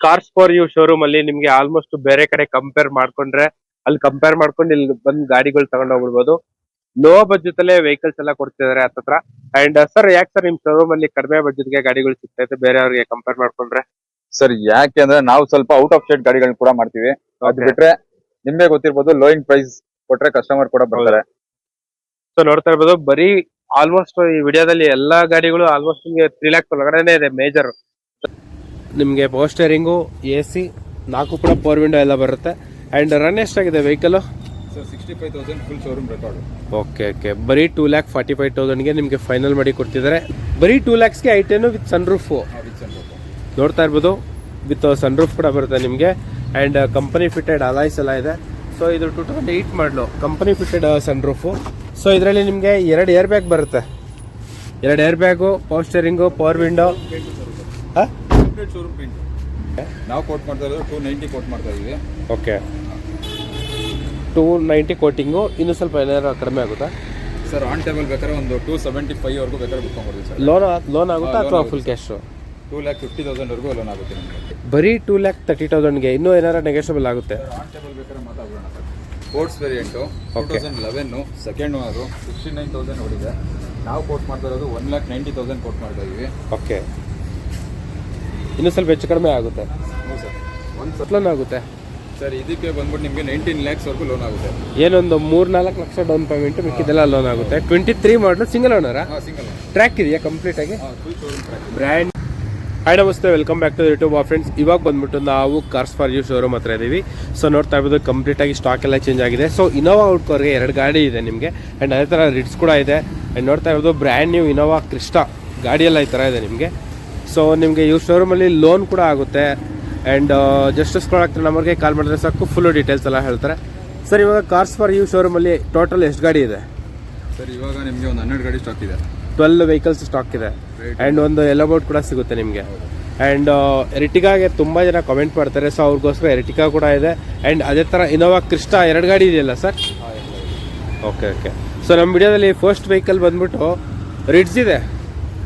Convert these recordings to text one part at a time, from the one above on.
Cars for you showroom ಅಲ್ಲಿ ನಿಮ್ಗೆ almost ಬೇರೆ ಕಡೆ ಕಂಪೇರ್ ಮಾಡ್ಕೊಂಡ್ರೆ ಅಲ್ಲಿ ಕಂಪೇರ್ ಮಾಡ್ಕೊಂಡು ಇಲ್ಲಿ ಬಂದ್ ಗಾಡಿಗಳು ತಗೊಂಡ್ ಹೋಗ್ಬಿಡ್ಬೋದು. ಲೋ ಬಜೆಟ್ ಅಲ್ಲೇ ವೆಹಿಕಲ್ಸ್ ಎಲ್ಲ ಕೊಡ್ತಿದಾರೆ ಹತ್ರ. ಅಂಡ್ ಸರ್ ಯಾಕೆ ಸರ್ ನಿಮ್ ಶೋರೂಮ್ ಅಲ್ಲಿ ಕಡಿಮೆ ಬಜೆಟ್ಗೆ ಗಾಡಿಗಳು ಬೇರೆ ಬೇರೆಯವ್ರಿಗೆ ಕಂಪೇರ್ ಮಾಡ್ಕೊಂಡ್ರೆ? ಸರ್ ಯಾಕೆ ಅಂದ್ರೆ ನಾವು ಸ್ವಲ್ಪ ಔಟ್ ಆಫ್ ಸ್ಟೇಟ್ ಗಾಡಿಗಳನ್ನ ಕೂಡ ಮಾಡ್ತೀವಿ. ಅದ್. ಬಿಟ್ರೆ ನಿಮ್ಗೆ ಗೊತ್ತಿರ್ಬೋದು ಲೋಯಿಂಗ್ ಪ್ರೈಸ್ ಕೊಟ್ರೆ ಕಸ್ಟಮರ್ ಕೂಡ ಬರ್ತಾರೆ. ಸೊ ನೋಡ್ತಾ ಇರ್ಬೋದು ಬರೀ ಆಲ್ಮೋಸ್ಟ್ ಈ ವಿಡಿಯೋದಲ್ಲಿ ಎಲ್ಲಾ ಗಾಡಿಗಳು ಆಲ್ಮೋಸ್ಟ್ ನಿಮ್ಗೆ ತ್ರೀ ಲ್ಯಾಕ್ಸ್ ಒಳಗಡೆನೆ ಇದೆ ಮೇಜರ್ ನಿಮ್ಗೆ ಪವರ್ ಸ್ಟೇರಿಂಗು ಎ ಸಿ ನಾಲ್ಕು ಕೂಡ ಪವರ್ ವಿಂಡೋ ಎಲ್ಲ ಬರುತ್ತೆ. ಆ್ಯಂಡ್ ರನ್ ಎಷ್ಟಾಗಿದೆ vehicle sixty five thousand full showroom record okay okay ಬರೀ ಟೂ ಲ್ಯಾಕ್ ಫಾರ್ಟಿ ಫೈವ್ ತೌಸಂಡ್ಗೆ ನಿಮಗೆ ಫೈನಲ್ ಮಾಡಿ ಕೊಡ್ತಿದ್ದಾರೆ. ಬರೀ two ಲ್ಯಾಕ್ಸ್ಗೆ i ten with sun roof ನೋಡ್ತಾ ಇರ್ಬೋದು. ವಿತ್ ಸನ್ ರೂಫ್ ಕೂಡ ಬರುತ್ತೆ ನಿಮಗೆ. ಆ್ಯಂಡ್ ಕಂಪನಿ ಫಿಟೆಡ್ ಅಲಾಯ್ಸ್ ಎಲ್ಲ ಇದೆ. ಸೊ ಇದು ಟೂ ತೌಸಂಡ್ ಏಯ್ಟ್ ಮಾಡಲು company fitted sun roof so ಇದರಲ್ಲಿ ನಿಮಗೆ ಎರಡು ಏರ್ ಬ್ಯಾಗ್ ಬರುತ್ತೆ. ಎರಡು air bag power steering power window ಹಾಂ? ಶೋರೂಮ್ ಪ್ರಿಂಟ್ ನಾವು ಕೋಟ್ ಮಾಡ್ತಾ ಇರೋದು ಟೂ ನೈಂಟಿ ಕೋಟ್ ಮಾಡ್ತಾ ಇದೀವಿ. ಓಕೆ ಟೂ ನೈಂಟಿ ಕೋಟಿಂಗು ಇನ್ನೂ ಸ್ವಲ್ಪ ಏನಾದ್ರು ಕಡಿಮೆ ಆಗುತ್ತಾ? ಸರ್ ಆನ್ ಟೇಬಲ್ ಬೇಕಾದ್ರೆ ಒಂದು ಟೂ ಸೆವೆಂಟಿ ಫೈವ್ ವರೆಗೂ ಬೇಕಾದ್ರೆ ಬುಕ್ ಮಾಡ್ಬೋದು ಸರ್ ಲೋನ್ ಲೋನ್ ಆಗುತ್ತಾ ಅಥವಾ full cash two lakh fifty thousand ವರೆಗೂ ಲೋನ್ ಆಗುತ್ತೆ ನಿಮಗೆ. ಬರೀ ಟೂ ಲ್ಯಾಕ್ ತರ್ಟಿ ತೌಸಂಡ್ಗೆ ಇನ್ನೂ ಏನಾರ ನೆಗೆಷಬಲ್ ಆಗುತ್ತೆ? ಆನ್ ಟೇಬಲ್ ಬೇಕಾದ್ರೆ ಮಾತಾಡೋಣ sir sports variant two thousand eleven second owner sixty nine thousand ಹೊಡಿದೆ ನಾವು ಕೋಟ್ ಮಾಡ್ತಾ ಇರೋದು one lakh ninety thousand quote ಮಾಡ್ತಾ ಇದೀವಿ. ಓಕೆ ಇನ್ನೂ ಸ್ವಲ್ಪ ಹೆಚ್ಚು ಕಡಿಮೆ ಆಗುತ್ತೆ. ಹ್ಞೂ ಸರ್. ಒಂದು ಲೋನ್ ಆಗುತ್ತೆ. ಸರ್ ಇದಕ್ಕೆ ಬಂದ್ಬಿಟ್ಟು ನಿಮಗೆ ನೈನ್ಟೀನ್ ಲ್ಯಾಕ್ಸ್ ವರೆಗೂ ಲೋನ್ ಆಗುತ್ತೆ. ಏನೊಂದು ಮೂರ್ ನಾಲ್ಕು ಲಕ್ಷ ಡೌನ್ ಪೇಮೆಂಟ್ ಮಿಕ್ಕಿದೆಲ್ಲ ಲೋನ್ ಆಗುತ್ತೆ. ಟ್ವೆಂಟಿ ತ್ರೀ ಮಾಡಲು ಸಿಂಗಲ್ ಓನರಾ ಹಾಂ ಸಿಂಗಲ್ ಟ್ರ್ಯಾಕ್ ಇದೆಯಾ ಕಂಪ್ಲೀಟ್ ಆಗಿ? ಬ್ರ್ಯಾಂಡ್ ಹಾಯ್ ನಮಸ್ತೆ. Welcome back to YouTube friends ಇವಾಗ ಬಂದ್ಬಿಟ್ಟು ನಾವು ಕಾರ್ಸ್ ಫಾರ್ ಯು ಶೋರೂಮ್ ಹತ್ರ ಇದ್ದೀವಿ ಸೊ ನೋಡ್ತಾ ಇರ್ಬೋದು ಕಂಪ್ಲೀಟ್ ಆಗಿ ಸ್ಟಾಕ್ ಎಲ್ಲ ಚೇಂಜ್ ಆಗಿದೆ. ಸೊ ಇನೋವಾ ಔಟ್ಕೋರ್ಗೆ ಎರಡು ಗಾಡಿ ಇದೆ ನಿಮಗೆ. ಆ್ಯಂಡ್ ಅದೇ ಥರ ರಿಡ್ಸ್ ಕೂಡ ಇದೆ. ಆ್ಯಂಡ್ ನೋಡ್ತಾ ಇರೋದು ಬ್ರ್ಯಾಂಡ್ ನ್ಯೂ ಇನೋವಾ ಕ್ರಿಸ್ಟಾ ಗಾಡಿಯೆಲ್ಲ ಈ ಥರ ಇದೆ ನಿಮಗೆ. ಸೊ ನಿಮಗೆ ಇವ್ರ ಶೋರೂಮಲ್ಲಿ ಲೋನ್ ಕೂಡ ಆಗುತ್ತೆ. ಆ್ಯಂಡ್ ಜಸ್ಟ್ ಸ್ಕ್ರೋಲ್ ಆಗ್ತಾರೆ ನಂಬರ್ಗೆ ಕಾಲ್ ಮಾಡಿದ್ರೆ ಸಾಕು ಫುಲ್ಲು ಡೀಟೇಲ್ಸ್ ಎಲ್ಲ ಹೇಳ್ತಾರೆ. ಸರ್ ಇವಾಗ ಕಾರ್ಸ್ ಫಾರ್ ಯು ಶೋರೂಮಲ್ಲಿ ಟೋಟಲ್ ಎಷ್ಟು ಗಾಡಿ ಇದೆ? ಸರ್ ಇವಾಗ ನಿಮಗೆ ಒಂದು ಹನ್ನೆರಡು ಗಾಡಿ ಸ್ಟಾಕ್ ಇದೆ. ಟ್ವೆಲ್ ವೆಹಿಕಲ್ಸ್ ಸ್ಟಾಕ್ ಇದೆ. ಆ್ಯಂಡ್ ಒಂದು ಎಲ್ಲ ಬೋರ್ಡ್ ಕೂಡ ಸಿಗುತ್ತೆ ನಿಮಗೆ. ಆ್ಯಂಡ್ ಎರಿಟಿಗಾಗೆ ತುಂಬ ಜನ ಕಮೆಂಟ್ ಮಾಡ್ತಾರೆ. ಸೊ ಅವ್ರಿಗೋಸ್ಕರ ಎರಿಟಿಕಾ ಕೂಡ ಇದೆ. ಆ್ಯಂಡ್ ಅದೇ ಥರ ಇನೋವಾ ಕ್ರಿಸ್ಟಾ ಎರಡು ಗಾಡಿ ಇದೆಯಲ್ಲ ಸರ್ ಓಕೆ ಓಕೆ ಸೊ ನಮ್ಮ ವಿಡಿಯೋದಲ್ಲಿ ಫಸ್ಟ್ ವೆಹಿಕಲ್ ಬಂದ್ಬಿಟ್ಟು ರಿಡ್ಸ್ ಇದೆ.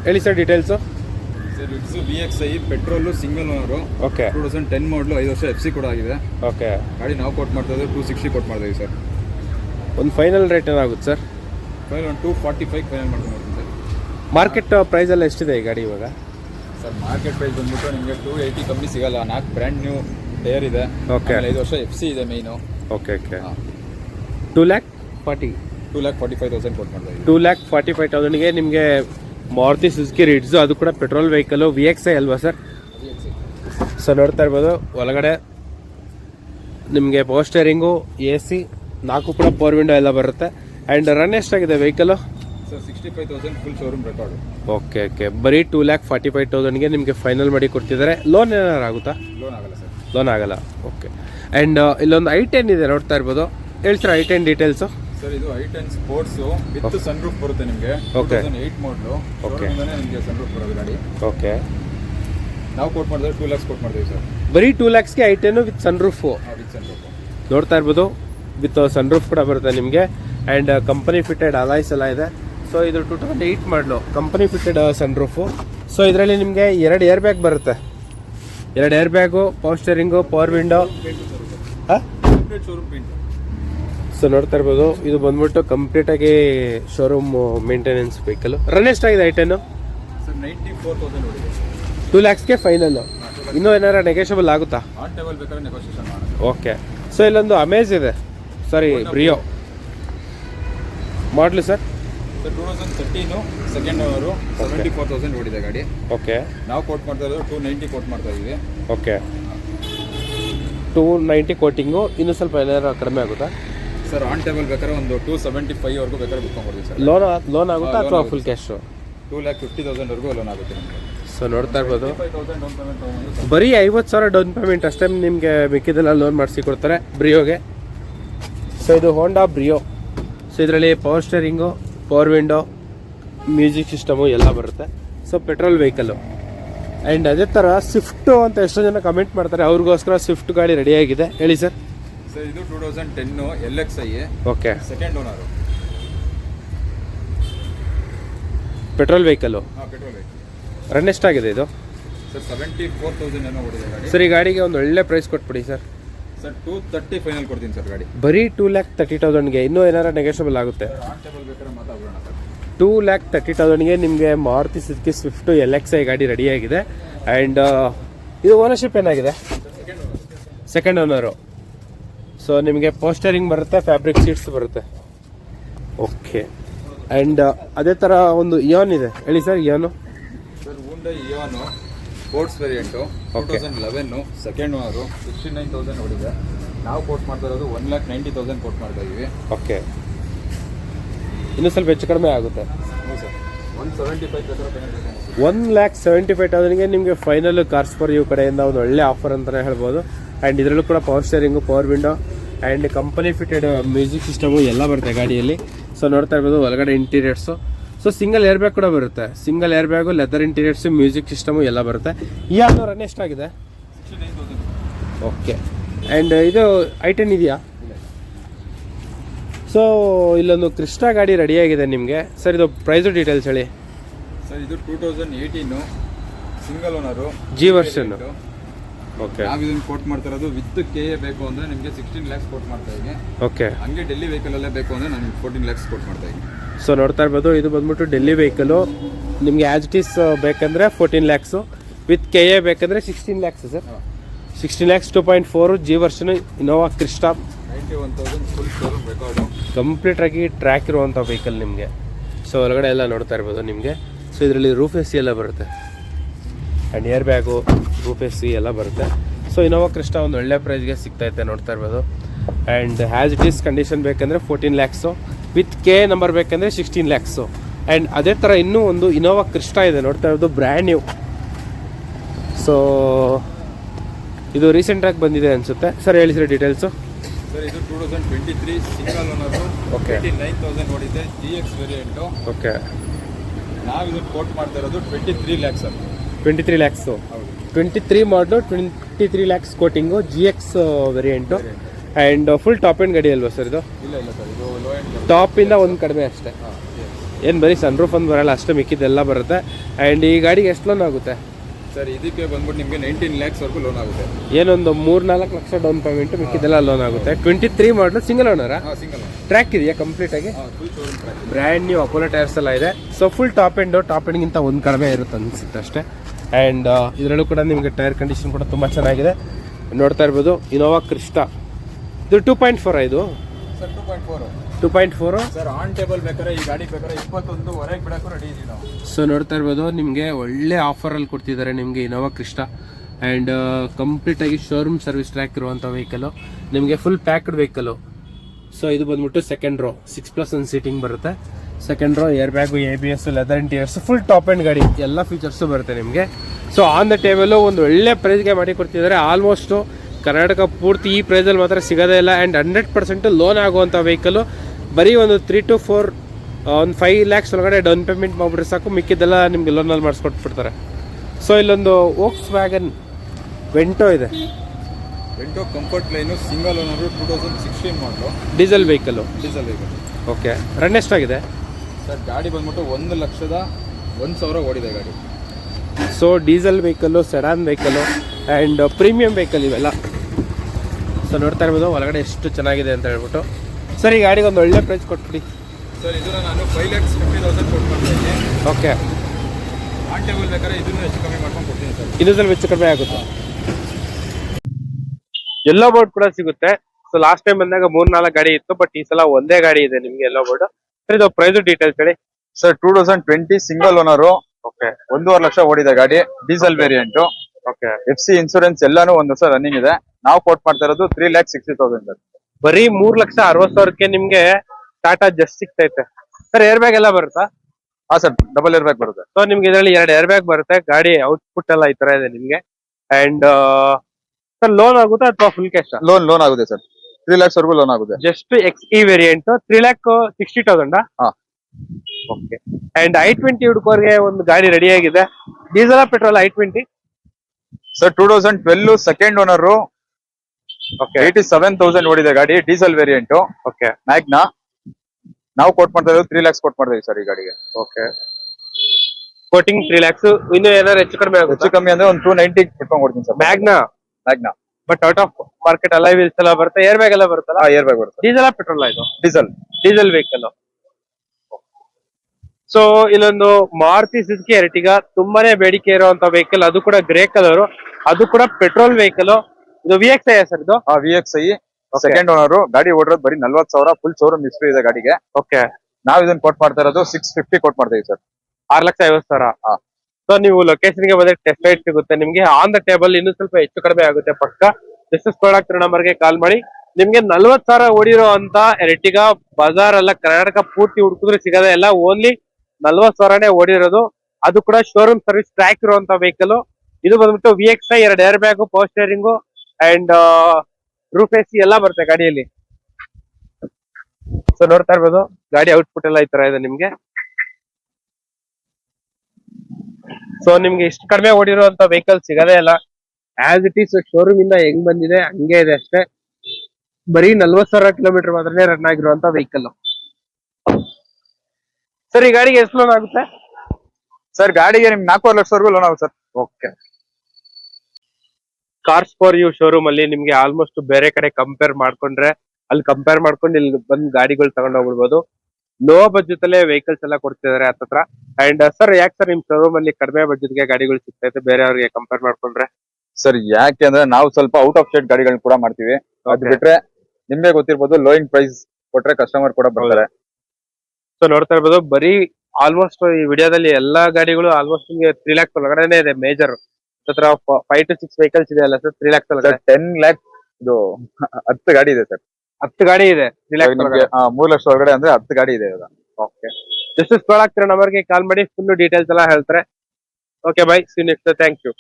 ಹೇಳಿ sir details it's V X I petrol single owner okay two thousand ten ಮಾಡಲು ಐದು ವರ್ಷ ಎಫ್ ಸಿ ಕೂಡ ಆಗಿದೆ. ಓಕೆ ಗಾಡಿ ನಾವು ಕೋಟ್ ಮಾಡ್ತಾ ಇದ್ದೀವಿ ಟೂ ಸಿಕ್ಸ್ಟಿ ಕೋಟ್ ಮಾಡ್ತಾ ಸರ್. ಒಂದು ಫೈನಲ್ ರೇಟ್ ಏನಾಗುತ್ತೆ ಸರ್? ಫೈನಲ್ ಒಂದು ಟೂ ಫಾರ್ಟಿ ಫೈವ್ ಫೈನಲ್ ಮಾಡ್ಕೊಂಡು ಸರ್. ಮಾರ್ಕೆಟ್ ಪ್ರೈಸ್ ಎಲ್ಲ ಎಷ್ಟಿದೆ ಈ ಗಾಡಿ ಇವಾಗ? ಸರ್ ಮಾರ್ಕೆಟ್ ಪ್ರೈಸ್ ಬಂದ್ಬಿಟ್ಟು ನಿಮಗೆ ಟೂ ಏಯ್ಟಿ ಕಮ್ಮಿ ಸಿಗಲ್ಲ. ನಾಲ್ಕು ಬ್ರ್ಯಾಂಡ್ ನ್ಯೂ ಟೈರ್ ಇದೆ. ಓಕೆ ಐದು ವರ್ಷ ಎಫ್ ಸಿ ಇದೆ ಮೈನು okay okay two lakh forty two lakh forty five thousand quote ಮಾಡ್ತಾ ಟೂ ಲ್ಯಾಕ್ ಫಾರ್ಟಿ ಫೈವ್ ತೌಸಂಡ್ಗೆ ನಿಮಗೆ ಮಾರುತಿ ಸುಜುಕಿ ರಿಡ್ಸು ಅದು ಕೂಡ petrol vehicle V X I ಅಲ್ವಾ ಸರ್? ಸೊ ನೋಡ್ತಾ ಇರ್ಬೋದು ಒಳಗಡೆ ನಿಮಗೆ ಪವರ್ ಸ್ಟೇರಿಂಗು ಎ ಸಿ ನಾಲ್ಕು ಕೂಡ ಫೋರ್ ವಿಂಡೋ ಎಲ್ಲ ಬರುತ್ತೆ. ಆ್ಯಂಡ್ ರನ್ ಎಷ್ಟಾಗಿದೆ vehicle sir sixty five thousand full showroom record okay okay ಬರೀ ಟೂ ಲ್ಯಾಕ್ ಫಾರ್ಟಿ ಫೈವ್ ತೌಸಂಡ್ಗೆ ನಿಮಗೆ ಫೈನಲ್ ಮಾಡಿ ಕೊಡ್ತಿದ್ದಾರೆ. ಲೋನ್ ಏನಾರು ಆಗುತ್ತಾ? ಲೋನ್ ಆಗಲ್ಲ ಸರ್. ಲೋನ್ ಆಗಲ್ಲ. ಓಕೆ ಆ್ಯಂಡ್ ಇಲ್ಲೊಂದು ಐ ಟೆನ್ ಇದೆ ನೋಡ್ತಾ ಇರ್ಬೋದು. ಹೇಳ್ತೀರಾ ಐ ಟೆನ್ ಡೀಟೇಲ್ಸು ಸರ್ ಇದು i ten sports with sun roof ಬರುತ್ತೆ ನಿಮಗೆ. ಓಕೆ ಏಯ್ಟ್ ಮಾಡಲು Okay. ನಿಮಗೆ ಸನ್ ರೂಫ್ ಬರೋದು ಗಾಡಿ. ಓಕೆ ನಾವು ಕೋಟ್ ಮಾಡಿದ್ರೆ ಟೂ ಲ್ಯಾಕ್ಸ್ ಕೋಟ್ ಮಾಡ್ತೀವಿ ಸರ್. ಬರೀ ಟೂ ಲ್ಯಾಕ್ಸ್ಗೆ I ten with sun roof ಹಾಂ ವಿತ್ ಸನ್ ರೂಫ್ ನೋಡ್ತಾ ಇರ್ಬೋದು. ವಿತ್ ಸನ್ ರೂಫ್ ಕೂಡ ಬರುತ್ತೆ ನಿಮಗೆ. ಆ್ಯಂಡ್ ಕಂಪನಿ ಫಿಟೆಡ್ ಅಲಾಯ್ಸ್ ಎಲ್ಲ ಇದೆ. ಸೊ ಇದು ಟೂ ತೌಸಂಡ್ ಏಯ್ಟ್ ಮಾಡಲು company fitted sun roof so ಇದರಲ್ಲಿ ನಿಮಗೆ ಎರಡು ಏರ್ ಬ್ಯಾಗ್ ಬರುತ್ತೆ. ಎರಡು air bag power steering power window ಹಾಂ? ಶೋರೂಮ್ ಪ್ರಿಂಟ್ ಸೊ ನೋಡ್ತಾ ಇರ್ಬೋದು ಇದು ಬಂದ್ಬಿಟ್ಟು ಕಂಪ್ಲೀಟ್ ಆಗಿ ಶೋರೂಮ್ ಮೇಂಟೆನೆನ್ಸ್ ವೆಹಿಕಲ್ ರನ್ ಎಷ್ಟಾಗಿದೆ ಐಟೆನ್ನು ಟೂ ಲ್ಯಾಕ್ಸ್ಗೆ ಫೈನಲ್ ಇನ್ನೂ ಏನಾರ ನೆಗೆಷಬಲ್ ಆಗುತ್ತಾ? ಓಕೆ ಸೊ ಇಲ್ಲೊಂದು ಅಮೇಜ್ ಇದೆ. ಸಾರಿ ಬ್ರಿಯೋ ಮಾಡಲು sir two thousand thirteen second ಅವರು ಸೆವೆಂಟಿ ಫೋರ್ ತೌಸಂಡ್ ಓಡಿದೆ ಗಾಡಿ. ಓಕೆ ನಾವು ಕೋಟ್ ಮಾಡ್ತಾ ಇರೋದು ಟೂ ನೈಂಟಿ ಕೋಟ್ ಮಾಡ್ತಾ ಇದೀವಿ. ಓಕೆ ಟೂ ನೈಂಟಿ ಕೋಟಿಂಗು ಇನ್ನೂ ಸ್ವಲ್ಪ ಏನಾದ್ರು ಕಡಿಮೆ ಆಗುತ್ತಾ? ಸರ್ ಆನ್ ಟೇಬಲ್ ಬೇಕಾದ್ರೆ ಒಂದು ಟೂ ಸೆವೆಂಟಿ ಫೈವ್ ವರೆಗೂ ಬೇಕಾದ್ರೆ ಬುಕ್ ಮಾಡ್ತೀವಿ ಸರ್. ಲೋನ್ ಲೋನ್ ಆಗುತ್ತಾ ಅಥವಾ full cash two lakh fifty thousand ವರೆಗೂ ಲೋನ್ ಆಗುತ್ತೆ ನಿಮಗೆ. ಸೊ ನೋಡ್ತಾ ಇರ್ಬೋದು. ಬರೀ ಐವತ್ತು ಸಾವಿರ ಡೌನ್ ಪೇಮೆಂಟ್ ಅಷ್ಟೇ ನಿಮಗೆ ಮಿಕ್ಕಿದೆಲ್ಲ ಲೋನ್ ಮಾಡಿಸಿ ಕೊಡ್ತಾರೆ ಬ್ರಿಯೋಗೆ ಸೊ ಇದು ಹೋಂಡಾ ಬ್ರಿಯೋ ಸೊ ಇದರಲ್ಲಿ power steering power window music system ಎಲ್ಲ ಬರುತ್ತೆ. ಸೊ ಪೆಟ್ರೋಲ್ ವೆಹಿಕಲ್ಲು ಆ್ಯಂಡ್ ಅದೇ ಥರ ಸ್ವಿಫ್ಟು ಅಂತ ಎಷ್ಟೋ ಜನ ಕಮೆಂಟ್ ಮಾಡ್ತಾರೆ. ಅವ್ರಿಗೋಸ್ಕರ ಸ್ವಿಫ್ಟ್ ಗಾಡಿ ರೆಡಿಯಾಗಿದೆ ಹೇಳಿ ಸರ್. ಸರ್ ಇದು two thousand ten L X I. Okay second owner petrol vehicle ಹಾಂ ಪೆಟ್ರೋಲ್ ರನ್ ಎಷ್ಟಾಗಿದೆ ಇದು? ಸರ್ ಸೆವೆಂಟಿ ಫೋರ್ ತೌಸಂಡ್ ಏನೋ ಓಡಿದೆ ಗಾಡಿ. ಸರ್ ಈ ಗಾಡಿಗೆ ಒಂದು ಒಳ್ಳೆ ಪ್ರೈಸ್ ಕೊಟ್ಬಿಡಿ sir. Sir two thirty final ಕೊಡ್ತೀನಿ ಸರ್ ಗಾಡಿ. ಬರೀ ಟೂ ಲ್ಯಾಕ್ ತರ್ಟಿ ತೌಸಂಡ್ಗೆ ಇನ್ನೂ ಏನಾರ ನೆಗೆಷಬಲ್ ಆಗುತ್ತೆ? ಆನ್ ಟೇಬಲ್ ಬೇಕಾದ್ರೆ ಮಾತಾಡೋಣ ಸರ್. ಟೂ ಲ್ಯಾಕ್ ತರ್ಟಿ ತೌಸಂಡ್ಗೆ ನಿಮಗೆ Maruti Suzuki Swift L X I ಗಾಡಿ ರೆಡಿಯಾಗಿದೆ ಆ್ಯಂಡ್ ಇದು ಓನರ್ಶಿಪ್ ಏನಾಗಿದೆ? ಸೆಕೆಂಡ್ ಓನರು ಸೊ ನಿಮಗೆ ಪೋಸ್ಟರಿಂಗ್ ಬರುತ್ತೆ ಫ್ಯಾಬ್ರಿಕ್ ಸೀಟ್ಸ್ ಬರುತ್ತೆ. ಓಕೆ ಆ್ಯಂಡ್ ಅದೇ ಥರ ಒಂದು ಇಯೋನ್ ಇದೆ. ಹೇಳಿ sir Eon Eon sports variant two. Thousand eleven second owner sixty nine thousand ಹೊಡಿದೆ. ನಾವು ಕೋಟ್ ಮಾಡ್ತಾ ಇರೋದು one lakh ninety thousand quote ಮಾಡ್ತಾ ಇದೀವಿ. ಓಕೆ ಇನ್ನೂ ಸ್ವಲ್ಪ ಹೆಚ್ಚು ಕಡಿಮೆ ಆಗುತ್ತೆ. ಹ್ಞೂ sir. One seventy five one lakh seventy five ತೌಸಂಡ್ಗೆ ನಿಮಗೆ ಫೈನಲ್ ಕಾರ್ಸ್ ಫಾರ್ ಯು ಕಡೆಯಿಂದ ಒಂದು ಒಳ್ಳೆ ಆಫರ್ ಅಂತಲೇ ಹೇಳ್ಬೋದು. ಆ್ಯಂಡ್ ಇದರಲ್ಲೂ ಕೂಡ power steering power window and company fitted music system ಎಲ್ಲ ಬರುತ್ತೆ ಗಾಡಿಯಲ್ಲಿ. ಸೊ ನೋಡ್ತಾ ಇರ್ಬೋದು ಒಳಗಡೆ interiors so single air bag ಕೂಡ ಬರುತ್ತೆ. Single air bag leather interiors music system ಎಲ್ಲ ಬರುತ್ತೆ. ಈ ಯಾವುದು ರನ್ ಎಷ್ಟಾಗಿದೆ ಓಕೆ ಆ್ಯಂಡ್ ಇದು ಐ ಟೆನ್ ಇದೆಯಾ? ಸೊ ಇಲ್ಲೊಂದು ಕೃಷ್ಣ ಗಾಡಿ ರೆಡಿಯಾಗಿದೆ ನಿಮಗೆ. ಸರ್ ಇದು ಪ್ರೈಸು ಡೀಟೇಲ್ಸ್ ಹೇಳಿ. ಸರ್ ಇದು two thousand eighteen single owner G version okay. ನಾವು ಇದನ್ನ ಕೋಟ್ ಮಾಡ್ತಾ ಇರೋದು ವಿತ್ ಕೆ ಎ ಬೇಕು ಅಂದರೆ ನಿಮಗೆ ಸಿಕ್ಸ್ಟೀನ್ ಲ್ಯಾಕ್ಸ್ ಕೋಟ್ ಮಾಡ್ತಾ ಇದ್ದೀನಿ. ಓಕೆ. ಹಂಗೆ ಡೆಲ್ಲಿ ವೆಹಿಕಲಲ್ಲೇ ಬೇಕು ಅಂದ್ರೆ ನಾನು ಫೋರ್ಟೀನ್ ಲ್ಯಾಕ್ಸ್ ಕೋಟ್ ಮಾಡ್ತಾ ಇದ್ದೀನಿ. ಸೊ ನೋಡ್ತಾ ಇರ್ಬೋದು ಇದು ಬಂದ್ಬಿಟ್ಟು ಡೆಲ್ಲಿ ವೆಹಿಕಲು ನಿಮಗೆ ಆಸ್ ಇಟ್ ಈಸ್ ಬೇಕಂದ್ರೆ fourteen lakhs with K A ಬೇಕಂದರೆ sixteen lakhs sir. Sixteen lakhs two point four G version Innova Crysta ninety one thousand full showroom record ಕಂಪ್ಲೀಟಾಗಿ ಟ್ರ್ಯಾಕ್ ಇರುವಂಥ ವೆಹಿಕಲ್ ನಿಮಗೆ. ಸೊ ಒಳಗಡೆ ಎಲ್ಲ ನೋಡ್ತಾ ಇರ್ಬೋದು ನಿಮಗೆ. ಸೊ ಇದರಲ್ಲಿ ರೂಫ್ ಎ ಸಿ ಎಲ್ಲ ಬರುತ್ತೆ. And air bag S C ಎಲ್ಲ ಬರುತ್ತೆ. ಸೊ ಇನೋವಾ ಕ್ರಿಸ್ಟಾ ಒಂದು ಒಳ್ಳೆ ಪ್ರೈಸ್ಗೆ ಇದೆ ನೋಡ್ತಾ ಇರ್ಬೋದು. And has it is condition ಬೇಕಂದರೆ fourteen lakhs with K number ಬೇಕಂದರೆ ಸಿಕ್ಸ್ಟೀನ್ ಲ್ಯಾಕ್ಸು ಆ್ಯಂಡ್ ಅದೇ ಥರ ಇನ್ನೂ ಒಂದು ಇನೋವಾ ಕ್ರಿಸ್ಟಾ ಇದೆ ನೋಡ್ತಾ ಇರೋದು ಬ್ರ್ಯಾಂಡ್ ನ್ಯೂ ಸೊ ಇದು ರೀಸೆಂಟಾಗಿ ಬಂದಿದೆ ಅನಿಸುತ್ತೆ. ಸರ್ ಹೇಳಿ ಸರ್ ಡೀಟೇಲ್ಸು ಸರ್ ಇದು two thousand twenty three single owner okay nine thousand ಓಡಿದೆ ಜಿ ಎಕ್ಸ್ ವೇರಿಯಂಟು ಓಕೆ ನಾವು ಇದನ್ನು ಕೋಟ್ ಮಾಡ್ತಾ ಇರೋದು twenty three lakhs sir twenty three lakhs twenty three ಮಾಡಲು twenty three lakhs quoting G X variant and full top end ಗಾಡಿ ಅಲ್ವಾ sir ಇದು? ಟಾಪಿಂದ ಒಂದು ಕಡಿಮೆ ಅಷ್ಟೇ. ಏನು ಬರೀ ಸನ್ ರೂಫ್ ಒಂದು ಬರಲ್ಲ ಅಷ್ಟೇ ಮಿಕ್ಕಿದ್ದೆಲ್ಲ ಬರುತ್ತೆ. ಆ್ಯಂಡ್ ಈ ಗಾಡಿಗೆ ಎಷ್ಟು ಲೋನ್ ಆಗುತ್ತೆ? ಸರ್ ಇದಕ್ಕೆ ಬಂದ್ಬಿಟ್ಟು ನಿಮಗೆ ನೈನ್ಟೀನ್ ಲ್ಯಾಕ್ಸ್ವರೆಗೂ ಲೋನ್ ಆಗುತ್ತೆ. ಏನೊಂದು ಮೂರು ನಾಲ್ಕು ಲಕ್ಷ ಡೌನ್ ಪೇಮೆಂಟ್ ಮಿಕ್ಕಿದ್ದೆಲ್ಲ ಲೋನ್ ಆಗುತ್ತೆ. ಟ್ವೆಂಟಿ ತ್ರೀ ಮಾಡಲು ಸಿಂಗಲ್ ಓನರಾ ಸಿಂಗಲ್ ಟ್ರ್ಯಾಕ್ ಇದೆಯಾ ಕಂಪ್ಲೀಟಾಗಿ ಆಗಿ? ಬ್ರ್ಯಾಂಡ್ ನ್ಯೂ ಅಪೋಲೋ ಟೈರ್ಸ್ ಎಲ್ಲ ಇದೆ. So full top end top ಎಂಡ್ಗಿಂತ ಒಂದು ಕಡಿಮೆ ಇರುತ್ತೆ ಅನಿಸುತ್ತೆ ಅಷ್ಟೇ. ಆ್ಯಂಡ್ ಇದರಲ್ಲೂ ಕೂಡ ನಿಮಗೆ ಟೈರ್ ಕಂಡೀಷನ್ ಕೂಡ ತುಂಬ ಚೆನ್ನಾಗಿದೆ. ನೋಡ್ತಾ ಇರ್ಬೋದು ಇನೋವಾ ಕ್ರಿಸ್ಟಾ ಇದು ಟೂ ಪಾಯಿಂಟ್ ಫೋರ್ ಇದು? Sir two point four on table ಬೇಕಾದ್ರೆ ಈ ಗಾಡಿ ಬೇಕಾದ್ರೆ ಇಪ್ಪತ್ತೊಂದು ಹೊರಗೆ ಬಿಡೋಕ್ಕೂ ರೆಡಿ ಇದೀವಿ ನಾವು ಸೊ ನೋಡ್ತಾ ಇರ್ಬೋದು ನಿಮಗೆ ಒಳ್ಳೆ ಆಫರಲ್ಲಿ ಕೊಡ್ತಿದ್ದಾರೆ ನಿಮಗೆ ಇನೋವಾ ಕ್ರಿಸ್ಟಾ ಆ್ಯಂಡ್ ಕಂಪ್ಲೀಟಾಗಿ ಶೋರೂಮ್ ಸರ್ವಿಸ್ ಟ್ರ್ಯಾಕ್ ಇರುವಂಥ ವೆಹಿಕಲು ನಿಮಗೆ ಫುಲ್ ಪ್ಯಾಕ್ಡ್ ವೆಹಿಕಲು ಸೊ ಇದು ಬಂದ್ಬಿಟ್ಟು ಸೆಕೆಂಡ್ ರೋ ಸಿಕ್ಸ್ ಪ್ಲಸ್ ಒಂದು ಸೀಟಿಂಗ್ ಬರುತ್ತೆ. Second row air bag A B S leather interiors full top and ಗಾಡಿ. ಎಲ್ಲ ಫೀಚರ್ಸು ಬರುತ್ತೆ ನಿಮಗೆ. ಸೊ ಆನ್ ದ ಟೇಬಲು ಒಂದು ಒಳ್ಳೆ ಪ್ರೈಸ್ಗೆ ಮಾಡಿ ಕೊಡ್ತಿದ್ದಾರೆ. ಆಲ್ಮೋಸ್ಟು ಕರ್ನಾಟಕ ಪೂರ್ತಿ ಈ ಪ್ರೈಸಲ್ಲಿ ಮಾತ್ರ ಸಿಗೋದೇ ಇಲ್ಲ. ಆ್ಯಂಡ್ ಹಂಡ್ರೆಡ್ ಪರ್ಸೆಂಟ್ ಲೋನ್ ಆಗುವಂಥ ವೆಹಿಕಲು ಬರೀ ಒಂದು ತ್ರೀ ಟು ಫೋರ್ ಒಂದು ಫೈವ್ ಲ್ಯಾಕ್ಸ್ ಒಳಗಡೆ ಡೌನ್ ಪೇಮೆಂಟ್ ಮಾಡಿಬಿಟ್ರೆ ಸಾಕು. ಮಿಕ್ಕಿದ್ದೆಲ್ಲ ನಿಮಗೆ ಲೋನಲ್ಲಿ ಮಾಡಿಸ್ಕೊಟ್ಬಿಡ್ತಾರೆ. ಸೊ ಇಲ್ಲೊಂದು ಓಕ್ಸ್ ವ್ಯಾಗನ್ ವೆಂಟೋ ಇದೆ Vento comfort line single owner two thousand sixteen ಮಾಡಲು diesel vehicle diesel vehicle okay run ಎಷ್ಟಾಗಿದೆ? ಸರ್ ಗಾಡಿ ಬಂದ್ಬಿಟ್ಟು ಒಂದು ಲಕ್ಷದ ಒಂದು ಸಾವಿರ ಓಡಿದೆ ಗಾಡಿ. So diesel vehicle sedan vehicle and premium vehicle ಇವೆಲ್ಲ. ಸೊ ನೋಡ್ತಾ ಇರ್ಬೋದು ಒಳಗಡೆ ಎಷ್ಟು ಚೆನ್ನಾಗಿದೆ ಅಂತ ಹೇಳ್ಬಿಟ್ಟು. ಸರ್ ಈ ಗಾಡಿಗೆ ಒಂದು ಒಳ್ಳೆ ಪ್ರೈಸ್ ಕೊಟ್ಬಿಡಿ. ಸರ್ ಇದನ್ನ ನಾನು ಫೈವ್ ಲ್ಯಾಕ್ಸ್ ಫಿಫ್ಟಿ ತೌಸಂಡ್ ಮಾಡ್ತಾ ಓಕೆ ಆನ್ ಟೇಬಲ್ ಬೇಕಾದ್ರೆ ಇದನ್ನು ಹೆಚ್ಚು ಕಮ್ಮಿ ಮಾಡ್ಕೊಂಡು ಕೊಡ್ತೀನಿ ಸರ್. ಇದು ಸ್ವಲ್ಪ ಹೆಚ್ಚು ಕಮ್ಮಿ ಆಗುತ್ತೆ. ಎಲ್ಲೋ ಬೋರ್ಡ್ ಕೂಡ ಸಿಗುತ್ತೆ. ಸೊ ಲಾಸ್ಟ್ ಟೈಮ್ ಬಂದಾಗ ಮೂರ್ ನಾಲ್ಕು ಗಾಡಿ ಇತ್ತು ಬಟ್ ಈ ಸಲ ಒಂದೇ ಗಾಡಿ ಇದೆ ನಿಮ್ಗೆ ಎಲ್ಲೋ ಬೋರ್ಡ್ ಸರ್ ಇದು ಪ್ರೈಸ್ ಡೀಟೇಲ್ಸ್ ಹೇಳಿ. Sir two thousand twenty single owner okay ಒಂದೂವರೆ ಲಕ್ಷ ಓಡಿದೆ ಗಾಡಿ diesel variant okay F C insurance ಎಲ್ಲಾನು ಒಂದು ಸರ್ ರನ್ನಿಂಗ್ ಇದೆ. ನಾವು ಕೋಟ್ ಮಾಡ್ತಾ ಇರೋದು three lakh sixty thousand sir ಬರೀ ಮೂರ್ ಲಕ್ಷ ಅರವತ್ ಸಾವಿರಕ್ಕೆ ನಿಮ್ಗೆ ಟಾಟಾ ಜಸ್ಟ್ ಸಿಗ್ತೈತೆ. ಸರ್ ಏರ್ ಬ್ಯಾಗ್ ಎಲ್ಲ ಬರುತ್ತಾ? ಹಾ ಸರ್ ಡಬಲ್ ಏರ್ ಬ್ಯಾಗ್ ಬರುತ್ತೆ. ಸೊ ನಿಮ್ಗೆ ಇದರಲ್ಲಿ ಎರಡು ಏರ್ ಬ್ಯಾಗ್ ಬರುತ್ತೆ ಗಾಡಿ ಔಟ್ಪುಟ್ ಎಲ್ಲ ಈ ತರ ಇದೆ ನಿಮ್ಗೆ. ಅಂಡ್ ಸರ್ ಲೋನ್ ಆಗುತ್ತಾ ಅಥವಾ ಫುಲ್ ಕ್ಯಾಶ್ ಲೋನ್ ಲೋನ್ ಆಗುತ್ತೆ ಸರ್ ತ್ರೀ ಲ್ಯಾಕ್ಸ್ ವರೆಗೂ ಲೋನ್ ಆಗುತ್ತೆ. Just X E variant three lakh sixty thousand ಹಾ. ಓಕೆ ಅಂಡ್ ಐ ಟ್ವೆಂಟಿ ಹುಡ್ಕೋರ್ಗೆ ಒಂದು ಗಾಡಿ ರೆಡಿ ಆಗಿದೆ. Diesel petrol i twenty sir two thousand twelve second owner eighty seven thousand ಓಡಿದೆ ಗಾಡಿ ಡೀಸೆಲ್ ವೇರಿಯಂಟು ಓಕೆ ಮ್ಯಾಗ್ನಾ ನಾವು quote ಮಾಡ್ತಾ ಇದ್ದೀವಿ ತ್ರೀ ಲ್ಯಾಕ್ಸ್ ಕೋಟ್ ಮಾಡ್ತಾ ಇದೀವಿ ಸರ್ ಈ ಗಾಡಿಗೆ. ಓಕೆ ಕೋಟಿಂಗ್ ತ್ರೀ ಲ್ಯಾಕ್ಸ್ ಇನ್ನು ಏನಾದ್ರು ಹೆಚ್ಚು ಕಡಿಮೆ ಹೆಚ್ಚು ಕಮ್ಮಿ ಅಂದ್ರೆ ಒಂದು ಟೂ ನೈಂಟಿ ಕೊಡ್ತೀನಿ sir Magna Magna but out of market alloy wheels ಎಲ್ಲ ಬರುತ್ತೆ ಏರ್ ಬ್ಯಾಗ್ ಎಲ್ಲ ಬರುತ್ತಲ್ಲ? ಏರ್ ಬ್ಯಾಗ್ ಬರುತ್ತೆ. ಡೀಸೆಲ್ ಪೆಟ್ರೋಲ್ ಇದು? ಡೀಸೆಲ್ ಡೀಸೆಲ್ ವೆಹಿಕಲ್ ಸೊ ಇಲ್ಲೊಂದು ಮಾರುತಿ ಸುಜುಕಿ ಎರ್ಟಿಗ ತುಂಬಾನೇ ಬೇಡಿಕೆ ಇರುವಂತ ವೆಹಿಕಲ್ ಅದು ಕೂಡ ಗ್ರೇ ಕಲರ್ ಅದು ಕೂಡ ಪೆಟ್ರೋಲ್ ವೆಹಿಕಲ್ ಇದು ವಿ ಎಕ್ಸ್ ಐ ಸರ್ ಇದು? ಆ V X I second owner ಗಾಡಿ ಓಡಿರೋದು ಬರೀ ನಲ್ವತ್ ಸಾವಿರ ಫುಲ್ ಶೋರೂಮ್ ಹಿಸ್ಟ್ರಿ ಇದೆ ಗಾಡಿಗೆ. ಓಕೆ ನಾವ್ ಇದನ್ನ ಕೊಟ್ ಮಾಡ್ತಾ ಇರೋದು ಸಿಕ್ಸ್ ಫಿಫ್ಟಿ ಕೊಟ್ ಮಾಡ್ತೀವಿ ಸರ್. ಆರ್ ಲಕ್ಷ ಐವತ್ತು ಸಾವಿರ. ಸೊ ನೀವು ಲೊಕೇಶನ್ಗೆ ಬಂದ್ರೆ ಟೆಸ್ಟ್ ರೈಟ್ ಸಿಗುತ್ತೆ. ನಿಮ್ಗೆ ಆನ್ ದ ಟೇಬಲ್ ಇನ್ನೂ ಸ್ವಲ್ಪ ಹೆಚ್ಚು ಕಡಿಮೆ ಆಗುತ್ತೆ ಪಕ್ಕ. ಡಿಸ್ಕಸ್ ಪ್ರಾಡಕ್ಟ್ ನಂಬರ್ಗೆ ಕಾಲ್ ಮಾಡಿ. ನಿಮ್ಗೆ ನಲ್ವತ್ ಸಾವಿರ ಓಡಿರೋ ಅಂತ ಎರ್ಟಿಗಾ ಬಜಾರ್ ಎಲ್ಲ ಕರ್ನಾಟಕ ಪೂರ್ತಿ ಹುಡುಕಿದ್ರೆ ಸಿಗದೆ ಎಲ್ಲ ಓನ್ಲಿ ನಲ್ವತ್ ಸಾವಿರನೇ ಓಡಿರೋದು. ಅದು ಕೂಡ ಶೋರೂಮ್ ಸರ್ವಿಸ್ ಟ್ರ್ಯಾಕ್ ಇರುವಂತ ವೆಹಿಕಲ್ ಇದು ಬಂದ್ಬಿಟ್ಟು ವಿ ಎಕ್ಸ್ ಎರಡು air bag power steering and roof AC ಎಲ್ಲ ಬರುತ್ತೆ ಗಾಡಿಯಲ್ಲಿ. ಸೊ ನೋಡ್ತಾ ಇರ್ಬೋದು. ಗಾಡಿ ಔಟ್ಪುಟ್ ಎಲ್ಲ ಈ ತರ ಇದೆ ನಿಮ್ಗೆ. ಸೊ ನಿಮ್ಗೆ ಇಷ್ಟು ಕಡಿಮೆ ಓಡಿರುವಂತ ವೆಹಿಕಲ್ ಸಿಗದೇ ಇಲ್ಲ. ಆಸ್ ಇಟ್ ಈಸ್ ಶೋರೂಮ್ ಇಂದ ಹೆಂಗ್ ಬಂದಿದೆ ಹಂಗೆ ಇದೆ ಅಷ್ಟೇ. ಬರೀ ನಲ್ವತ್ ಸಾವಿರ ಕಿಲೋಮೀಟರ್ ಮಾತ್ರನೇ ರನ್ ಆಗಿರುವಂತ ವೆಹಿಕಲ್ ಸರ್ ಈ ಗಾಡಿಗೆ ಎಷ್ಟು ಲೋನ್ ಆಗುತ್ತೆ? ಸರ್ ಗಾಡಿಗೆ ನಿಮ್ಗೆ ನಾಲ್ಕೂವರೆ ಲಕ್ಷವರೆಗೂ ಲೋನ್ ಆಗುತ್ತೆ sir. Okay cars for you showroom ಅಲ್ಲಿ ನಿಮ್ಗೆ ಆಲ್ಮೋಸ್ಟ್ ಬೇರೆ ಕಡೆ ಕಂಪೇರ್ ಮಾಡ್ಕೊಂಡ್ರೆ ಅಲ್ಲಿ ಕಂಪೇರ್ ಮಾಡ್ಕೊಂಡು ಇಲ್ಲಿ ಬಂದ್ ಗಾಡಿಗಳು ತಗೊಂಡ್ ಹೋಗ್ಬಿಡ್ಬೋದು. ಲೋ ಬಜೆಟ್ ಅಲ್ಲೇ ವೆಹಿಕಲ್ಸ್ ಎಲ್ಲ ಕೊಡ್ತಿದ್ದಾರೆ ಹತ್ತತ್ರ. ಅಂಡ್ ಸರ್ ಯಾಕೆ ಸರ್ ನಿಮ್ ಶೋರೂಮ್ ಅಲ್ಲಿ ಕಡಿಮೆ ಬಜೆಟ್ಗೆ ಗಾಡಿಗಳು ಸಿಗ್ತೈತೆ ಬೇರೆಯವ್ರಿಗೆ ಕಂಪೇರ್ ಮಾಡ್ಕೊಂಡ್ರೆ. ಸರ್ ಯಾಕೆ ಅಂದ್ರೆ ನಾವು ಸ್ವಲ್ಪ ಔಟ್ ಆಫ್ ಸ್ಟೇಟ್ ಗಾಡಿಗಳನ್ನ ಕೂಡ ಮಾಡ್ತೀವಿ. ಅದ್. ಬಿಟ್ರೆ ನಿಮ್ಗೆ ಗೊತ್ತಿರ್ಬೋದು ಲೋಯಿಂಗ್ ಪ್ರೈಸ್ ಕೊಟ್ರೆ ಕಸ್ಟಮರ್ ಕೂಡ ಬರ್ತಾರೆ. ಸೊ ನೋಡ್ತಾ ಇರ್ಬೋದು ಬರೀ ಆಲ್ಮೋಸ್ಟ್ ಈ ವಿಡಿಯೋದಲ್ಲಿ ಎಲ್ಲಾ ಗಾಡಿಗಳು ಆಲ್ಮೋಸ್ಟ್ ನಿಮಗೆ ತ್ರೀ ಲ್ಯಾಕ್ಸ್ ಒಳಗಡೆ ಇದೆ ಮೇಜರ್ ಹತ್ರ ಫೈವ್ ಟು ಸಿಕ್ಸ್ ವೆಹಿಕಲ್ಸ್ ಇದೆ ಅಲ್ಲ ಸರ್ ತ್ರೀ ಲ್ಯಾಕ್ಸ್ ಒಳಗಡೆ ಟೆನ್ ಲ್ಯಾಕ್ ಇದು ಹತ್ತು ಗಾಡಿ ಇದೆ ಸರ್ ಹತ್ತು ಗಾಡಿ ಇದೆ. ನಿಮ್ಗೆ ಆ, ಮೂರ್ ಲಕ್ಷ ಒಳಗಡೆ ಅಂದ್ರೆ ಹತ್ತು ಗಾಡಿ ಇದೆ ಇವಾಗ. ಓಕೆ ಕಾಲ್ ಆಗ್ತೀರಾ ನಂಬರ್ಗೆ ಕಾಲ್ ಮಾಡಿ ಫುಲ್ ಡೀಟೇಲ್ಸ್ ಎಲ್ಲ ಹೇಳ್ತಾರೆ. Okay bye see next thank you